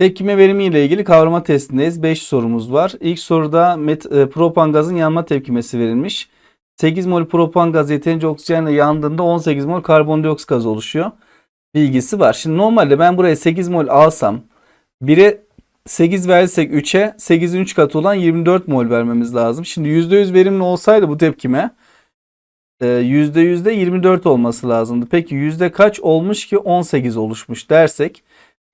Tepkime verimi ile ilgili kavrama testindeyiz. 5 sorumuz var. İlk soruda met, e, propan gazın yanma tepkimesi verilmiş. 8 mol propan gaz yeterince oksijenle yandığında 18 mol karbondioksit gaz oluşuyor. Bilgisi var. Şimdi normalde ben buraya 8 mol alsam 1'e 8 versek 3'e 8'in 3 katı olan 24 mol vermemiz lazım. Şimdi %100 verimli olsaydı bu tepkime e, %100'de 24 olması lazımdı. Peki yüzde kaç olmuş ki 18 oluşmuş dersek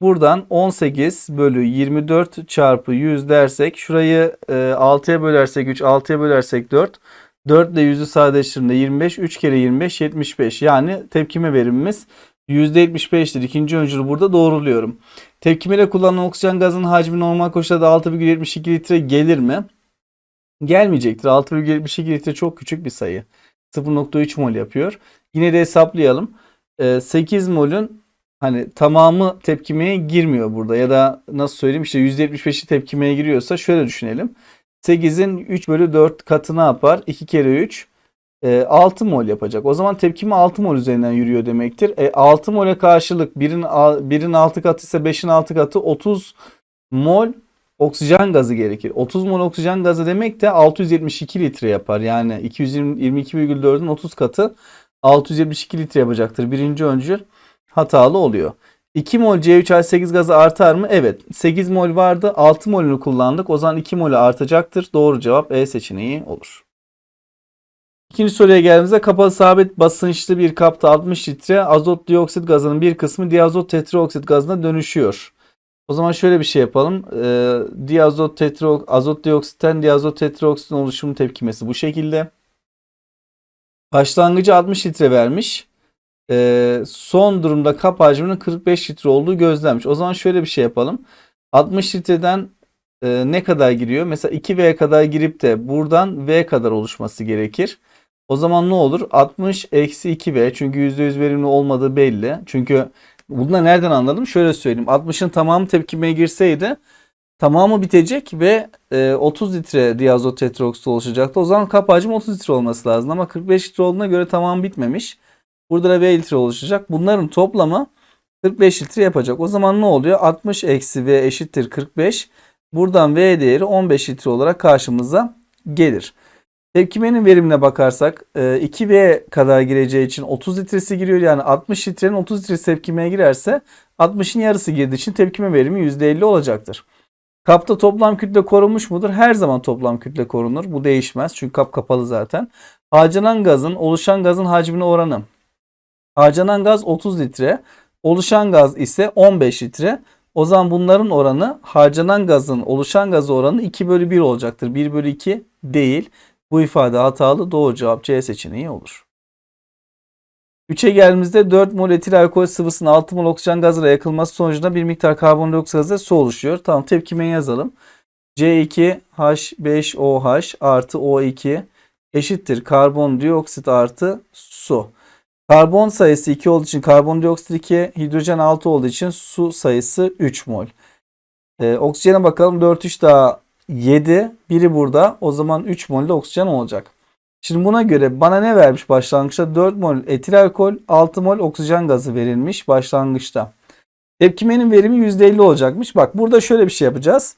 buradan 18 bölü 24 çarpı 100 dersek şurayı e, 6'ya bölersek 3 6'ya bölersek 4 4 ile 100'ü sadeleştirdiğinde 25 3 kere 25 75 yani tepkime verimimiz %75'tir. İkinci öncülü burada doğruluyorum. Tepkimeyle kullanılan oksijen gazının hacmi normal koşullarda 6,72 litre gelir mi? Gelmeyecektir. 6,72 litre çok küçük bir sayı. 0.3 mol yapıyor. Yine de hesaplayalım. Ee, 8 molün hani tamamı tepkimeye girmiyor burada ya da nasıl söyleyeyim işte %75'i tepkimeye giriyorsa şöyle düşünelim. 8'in 3 bölü 4 katı ne yapar? 2 kere 3 e, 6 mol yapacak. O zaman tepkime 6 mol üzerinden yürüyor demektir. E, 6 mole karşılık 1'in 1'in 6 katı ise 5'in 6 katı 30 mol oksijen gazı gerekir. 30 mol oksijen gazı demek de 672 litre yapar. Yani 222,4'ün 30 katı 672 litre yapacaktır. Birinci öncül hatalı oluyor. 2 mol C3H8 gazı artar mı? Evet. 8 mol vardı. 6 molünü kullandık. O zaman 2 molü artacaktır. Doğru cevap E seçeneği olur. İkinci soruya geldiğimizde kapalı sabit basınçlı bir kapta 60 litre azot dioksit gazının bir kısmı diazot tetraoksit gazına dönüşüyor. O zaman şöyle bir şey yapalım. Ee, diazot tetro azot dioksitten diazot tetraoksitin oluşumu tepkimesi bu şekilde. Başlangıcı 60 litre vermiş. Ee, son durumda kap hacminin 45 litre olduğu gözlenmiş. O zaman şöyle bir şey yapalım. 60 litreden e, ne kadar giriyor? Mesela 2V kadar girip de buradan V kadar oluşması gerekir. O zaman ne olur? 60 eksi 2V çünkü %100 verimli olmadığı belli. Çünkü bunu da nereden anladım? Şöyle söyleyeyim. 60'ın tamamı tepkimeye girseydi tamamı bitecek ve e, 30 litre diazot tetraoksit oluşacaktı. O zaman kap hacmi 30 litre olması lazım ama 45 litre olduğuna göre tamamı bitmemiş. Burada da V litre oluşacak. Bunların toplamı 45 litre yapacak. O zaman ne oluyor? 60 eksi V eşittir 45. Buradan V değeri 15 litre olarak karşımıza gelir. Tepkimenin verimine bakarsak 2V kadar gireceği için 30 litresi giriyor. Yani 60 litrenin 30 litresi tepkimeye girerse 60'ın yarısı girdiği için tepkime verimi %50 olacaktır. Kapta toplam kütle korunmuş mudur? Her zaman toplam kütle korunur. Bu değişmez çünkü kap kapalı zaten. Harcanan gazın oluşan gazın hacmine oranı. Harcanan gaz 30 litre. Oluşan gaz ise 15 litre. O zaman bunların oranı harcanan gazın oluşan gazı oranı 2 bölü 1 olacaktır. 1 bölü 2 değil. Bu ifade hatalı. Doğru cevap C seçeneği olur. 3'e geldiğimizde 4 mol etil alkol sıvısının 6 mol oksijen gazıyla yakılması sonucunda bir miktar karbondioksit gazı su oluşuyor. Tamam tepkimeyi yazalım. C2H5OH artı O2 eşittir karbondioksit artı su. Karbon sayısı 2 olduğu için karbondioksit 2, hidrojen 6 olduğu için su sayısı 3 mol. Ee, oksijene bakalım 4 3 daha 7. Biri burada. O zaman 3 mol de oksijen olacak. Şimdi buna göre bana ne vermiş başlangıçta? 4 mol etil alkol, 6 mol oksijen gazı verilmiş başlangıçta. Tepkimenin verimi %50 olacakmış. Bak burada şöyle bir şey yapacağız.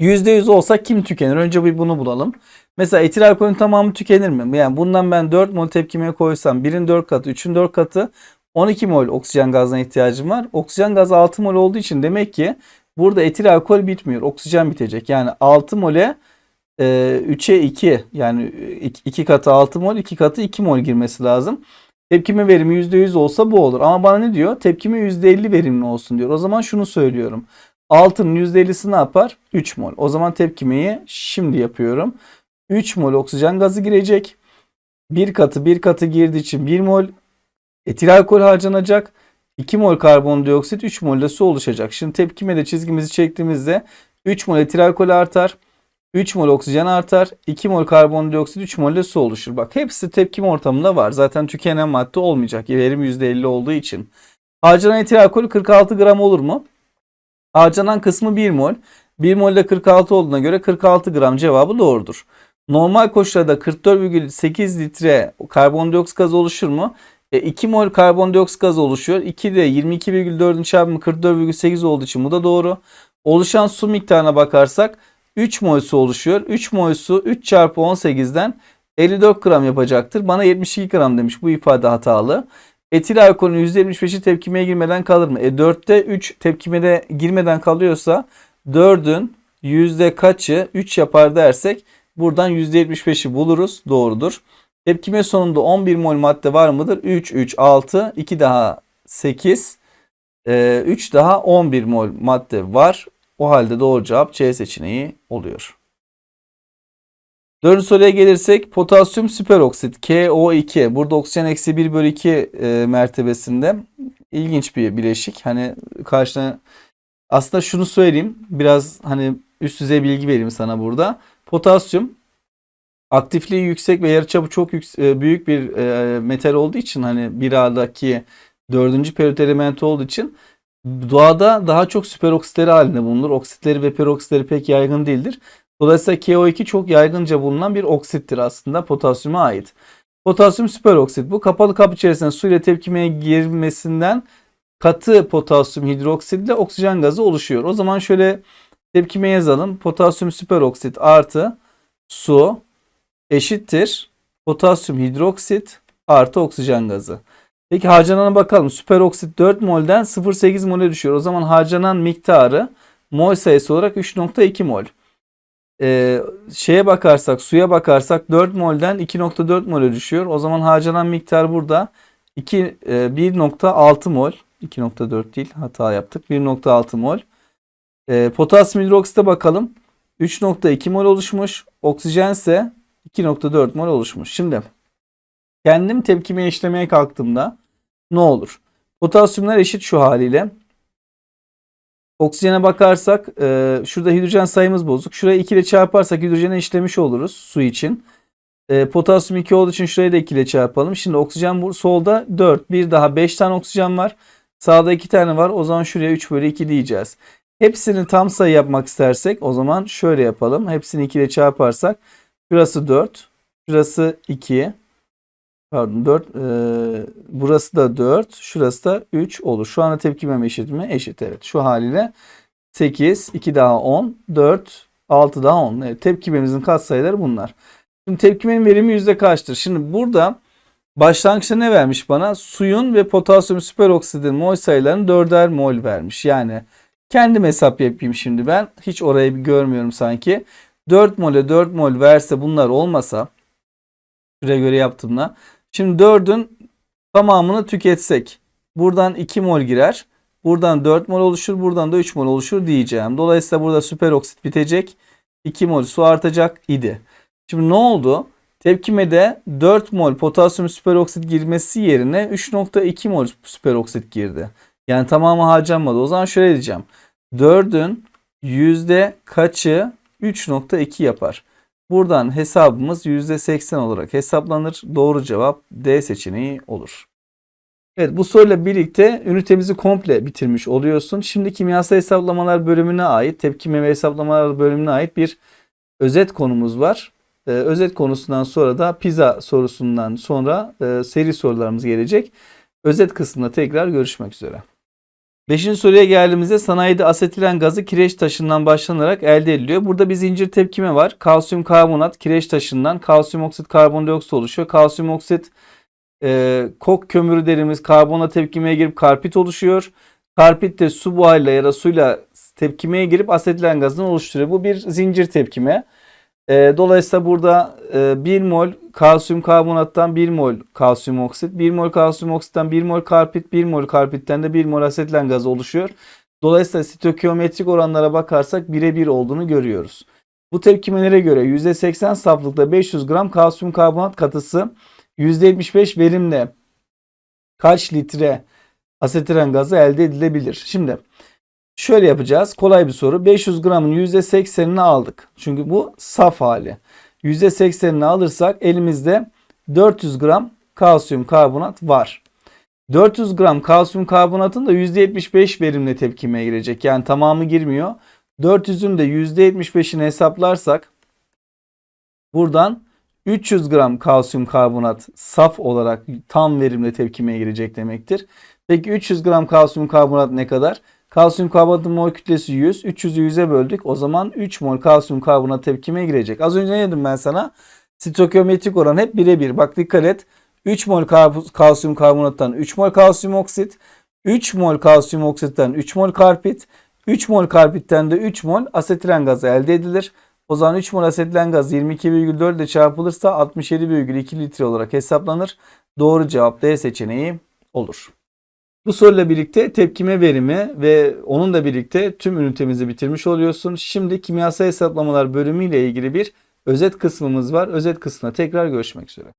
%100 olsa kim tükenir? Önce bir bunu bulalım. Mesela etil alkolün tamamı tükenir mi? Yani bundan ben 4 mol tepkimeye koysam 1'in 4 katı, 3'ün 4 katı 12 mol oksijen gazına ihtiyacım var. Oksijen gazı 6 mol olduğu için demek ki burada etil alkol bitmiyor. Oksijen bitecek. Yani 6 mole e, 3'e 2 yani 2 katı 6 mol 2 katı 2 mol girmesi lazım. Tepkime verimi %100 olsa bu olur. Ama bana ne diyor? Tepkime %50 verimli olsun diyor. O zaman şunu söylüyorum. 6'nın %50'si ne yapar? 3 mol. O zaman tepkimeyi şimdi yapıyorum. 3 mol oksijen gazı girecek. 1 katı 1 katı girdiği için 1 mol etil alkol harcanacak. 2 mol karbondioksit 3 mol de su oluşacak. Şimdi tepkime de çizgimizi çektiğimizde 3 mol etil alkol artar. 3 mol oksijen artar. 2 mol karbondioksit 3 mol de su oluşur. Bak hepsi tepkim ortamında var. Zaten tükenen madde olmayacak. Verim %50 olduğu için. Harcanan etil alkol 46 gram olur mu? Harcanan kısmı 1 mol. 1 mol de 46 olduğuna göre 46 gram cevabı doğrudur. Normal koşullarda 44,8 litre karbondioksit gazı oluşur mu? E, 2 mol karbondioksit gazı oluşuyor. 2 de 22,4'ün çarpımı 44,8 olduğu için bu da doğru. Oluşan su miktarına bakarsak 3 mol su oluşuyor. 3 mol su 3 çarpı 18'den 54 gram yapacaktır. Bana 72 gram demiş. Bu ifade hatalı. Etil alkolün %75'i tepkimeye girmeden kalır mı? E 4'te 3 tepkimede girmeden kalıyorsa 4'ün yüzde kaçı 3 yapar dersek buradan %75'i buluruz. Doğrudur. Tepkime sonunda 11 mol madde var mıdır? 3, 3, 6, 2 daha 8, 3 daha 11 mol madde var. O halde doğru cevap C seçeneği oluyor. Dördüncü soruya gelirsek potasyum süperoksit KO2 burada oksijen eksi 1 bölü 2 e, mertebesinde ilginç bir bileşik. Hani karşına aslında şunu söyleyeyim biraz hani üst düzey bilgi vereyim sana burada. Potasyum aktifliği yüksek ve yarıçapı çok yükse- büyük bir e, metal olduğu için hani bir A'daki dördüncü periyot elementi olduğu için doğada daha çok süperoksitleri halinde bulunur. Oksitleri ve peroksitleri pek yaygın değildir. Dolayısıyla KO2 çok yaygınca bulunan bir oksittir aslında potasyuma ait. Potasyum süperoksit bu kapalı kap içerisinde su ile tepkimeye girmesinden katı potasyum hidroksit ile oksijen gazı oluşuyor. O zaman şöyle tepkime yazalım. Potasyum süperoksit artı su eşittir potasyum hidroksit artı oksijen gazı. Peki harcanana bakalım. Süperoksit 4 molden 0,8 mole düşüyor. O zaman harcanan miktarı mol sayısı olarak 3,2 mol. Ee, şeye bakarsak, suya bakarsak 4 molden 2,4 mole düşüyor. O zaman harcanan miktar burada 2 e, 1,6 mol. 2,4 değil hata yaptık. 1,6 mol. Ee, potasyum hidroksite bakalım. 3,2 mol oluşmuş. Oksijen ise 2,4 mol oluşmuş. Şimdi kendim tepkime işlemeye kalktığımda ne olur? Potasyumlar eşit şu haliyle. Oksijene bakarsak e, şurada hidrojen sayımız bozuk. Şuraya 2 ile çarparsak hidrojene işlemiş oluruz su için. E, potasyum 2 olduğu için şurayı da 2 ile çarpalım. Şimdi oksijen bu solda 4. Bir daha 5 tane oksijen var. Sağda 2 tane var. O zaman şuraya 3 bölü 2 diyeceğiz. Hepsini tam sayı yapmak istersek o zaman şöyle yapalım. Hepsini 2 ile çarparsak şurası 4. Şurası 2. Pardon 4. e, burası da 4. Şurası da 3 olur. Şu anda tepkimem eşit mi? Eşit evet. Şu haliyle 8, 2 daha 10, 4, 6 daha 10. Evet, tepkimemizin katsayıları bunlar. Şimdi tepkimenin verimi yüzde kaçtır? Şimdi burada başlangıçta ne vermiş bana? Suyun ve potasyum süperoksidin mol sayılarını 4'er mol vermiş. Yani kendim hesap yapayım şimdi ben. Hiç orayı bir görmüyorum sanki. 4 mole 4 mol verse bunlar olmasa şuraya göre yaptığımda Şimdi 4'ün tamamını tüketsek buradan 2 mol girer. Buradan 4 mol oluşur. Buradan da 3 mol oluşur diyeceğim. Dolayısıyla burada süperoksit bitecek. 2 mol su artacak idi. Şimdi ne oldu? Tepkimede 4 mol potasyum süperoksit girmesi yerine 3.2 mol süperoksit girdi. Yani tamamı harcanmadı. O zaman şöyle diyeceğim. 4'ün yüzde kaçı 3.2 yapar? Buradan hesabımız %80 olarak hesaplanır. Doğru cevap D seçeneği olur. Evet bu soruyla birlikte ünitemizi komple bitirmiş oluyorsun. Şimdi kimyasal hesaplamalar bölümüne ait, tepkime ve hesaplamalar bölümüne ait bir özet konumuz var. Ee, özet konusundan sonra da pizza sorusundan sonra e, seri sorularımız gelecek. Özet kısmında tekrar görüşmek üzere. Beşinci soruya geldiğimizde sanayide asetilen gazı kireç taşından başlanarak elde ediliyor. Burada bir zincir tepkime var. Kalsiyum karbonat kireç taşından kalsiyum oksit karbondioksit oluşuyor. Kalsiyum oksit e, kok kömürü dediğimiz karbona tepkimeye girip karpit oluşuyor. Karpit de su buharıyla ya da suyla tepkimeye girip asetilen gazını oluşturuyor. Bu bir zincir tepkime. E, dolayısıyla burada e, 1 mol kalsiyum karbonattan 1 mol kalsiyum oksit, 1 mol kalsiyum oksitten 1 mol karpit, 1 mol karpitten de 1 mol asetilen gaz oluşuyor. Dolayısıyla sitokiyometrik oranlara bakarsak birebir olduğunu görüyoruz. Bu tepkimelere göre %80 saflıkta 500 gram kalsiyum karbonat katısı %75 verimle kaç litre asetilen gazı elde edilebilir? Şimdi Şöyle yapacağız. Kolay bir soru. 500 gramın %80'ini aldık. Çünkü bu saf hali. %80'ini alırsak elimizde 400 gram kalsiyum karbonat var. 400 gram kalsiyum karbonatın da %75 verimle tepkimeye girecek. Yani tamamı girmiyor. 400'ün de %75'ini hesaplarsak buradan 300 gram kalsiyum karbonat saf olarak tam verimle tepkimeye girecek demektir. Peki 300 gram kalsiyum karbonat ne kadar? Kalsiyum karbonatın mol kütlesi 100. 300'ü 100'e böldük. O zaman 3 mol kalsiyum karbonat tepkimeye girecek. Az önce ne dedim ben sana? Stoichiometrik oran hep birebir. Bak dikkat et. 3 mol kalsiyum karbonattan 3 mol kalsiyum oksit, 3 mol kalsiyum oksitten 3 mol karpit, 3 mol karpitten de 3 mol asetilen gazı elde edilir. O zaman 3 mol asetilen gaz 22,4 ile çarpılırsa 67,2 litre olarak hesaplanır. Doğru cevap D seçeneği olur. Bu soruyla birlikte tepkime verimi ve onunla birlikte tüm ünitemizi bitirmiş oluyorsun. Şimdi kimyasal hesaplamalar bölümü ile ilgili bir özet kısmımız var. Özet kısmına tekrar görüşmek üzere.